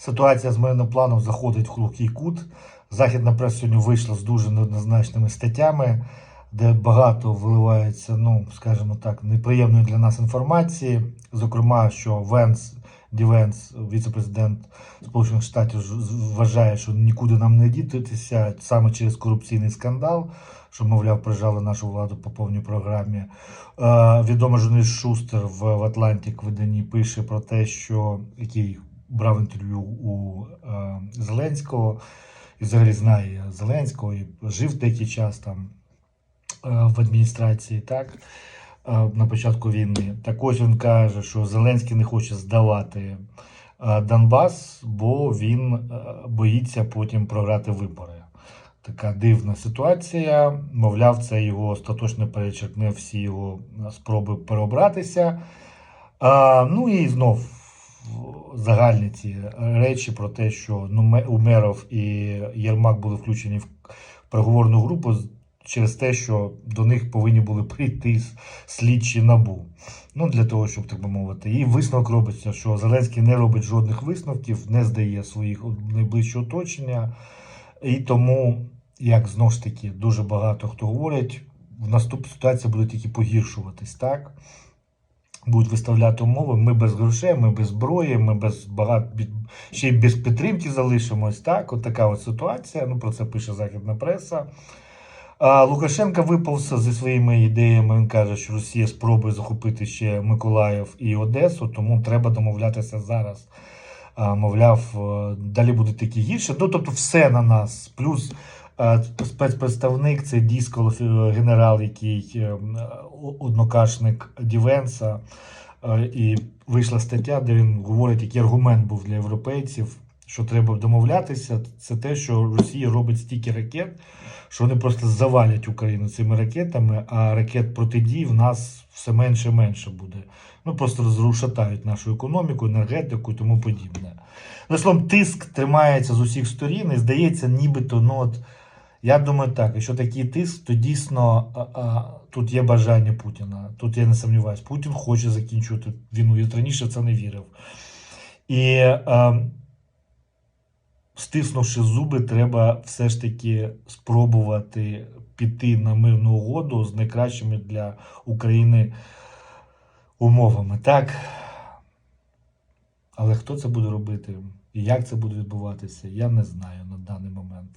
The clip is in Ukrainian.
ситуація з мирним планом заходить в глухий кут. Західна преса сьогодні вийшла з дуже неоднозначними статтями, де багато виливається, ну скажімо так, неприємної для нас інформації. Зокрема, що Венс Ді Венс, віце-президент Сполучених Штатів, вважає, що нікуди нам не дітися саме через корупційний скандал, що, мовляв, прижали нашу владу по повній програмі. Е, відомий журналіст Шустер в Атлантик виданні пише про те, що який брав інтерв'ю у е, Зеленського і взагалі знає Зеленського і жив деякий час там е, в адміністрації, так. е, На початку війни. Так ось він каже, що Зеленський не хоче здавати е, Донбас, бо він е, боїться потім програти вибори. Така дивна ситуація. Мовляв, це його остаточно перечеркне всі його спроби переобратися. А, ну і знов загальні ці речі про те, що ну, Умеров і Єрмак були включені в переговорну групу через те, що до них повинні були прийти слідчі набу. Ну, для того, щоб так би мовити. І висновок робиться, що Зеленський не робить жодних висновків, не здає своїх найближче оточення. І тому, як знову ж таки дуже багато хто говорить, в наступній ситуація буде тільки погіршуватись, так? Будуть виставляти умови. Ми без грошей, ми без зброї, ми без багато ще й без підтримки залишимось. Так, от така от ситуація. Ну про це пише західна преса. А Лукашенко випався зі своїми ідеями. Він каже, що Росія спробує захопити ще Миколаїв і Одесу, тому треба домовлятися зараз. Мовляв, е, далі буде такі гірше. Ну, тобто, все на нас. Плюс спецпредставник це дійсно генерал, який е, однокашник Дівенса. Е, І вийшла стаття, де він говорить, який аргумент був для європейців, що треба домовлятися. Це те, що Росія робить стільки ракет, що вони просто завалять Україну цими ракетами, а ракет протидії в нас все менше і менше буде. Ну просто розрушатають нашу економіку, енергетику і тому подібне. Словом, тиск тримається з усіх сторін, і здається, нібито, ну от. Я думаю, так, якщо такий тиск, то дійсно а, а, тут є бажання Путіна. Тут я не сумніваюся. Путін хоче закінчувати війну. Я раніше це не вірив. І а, стиснувши зуби, треба все ж таки спробувати піти на мирну угоду з найкращими для України умовами. Так. Але хто це буде робити і як це буде відбуватися, я не знаю на даний момент.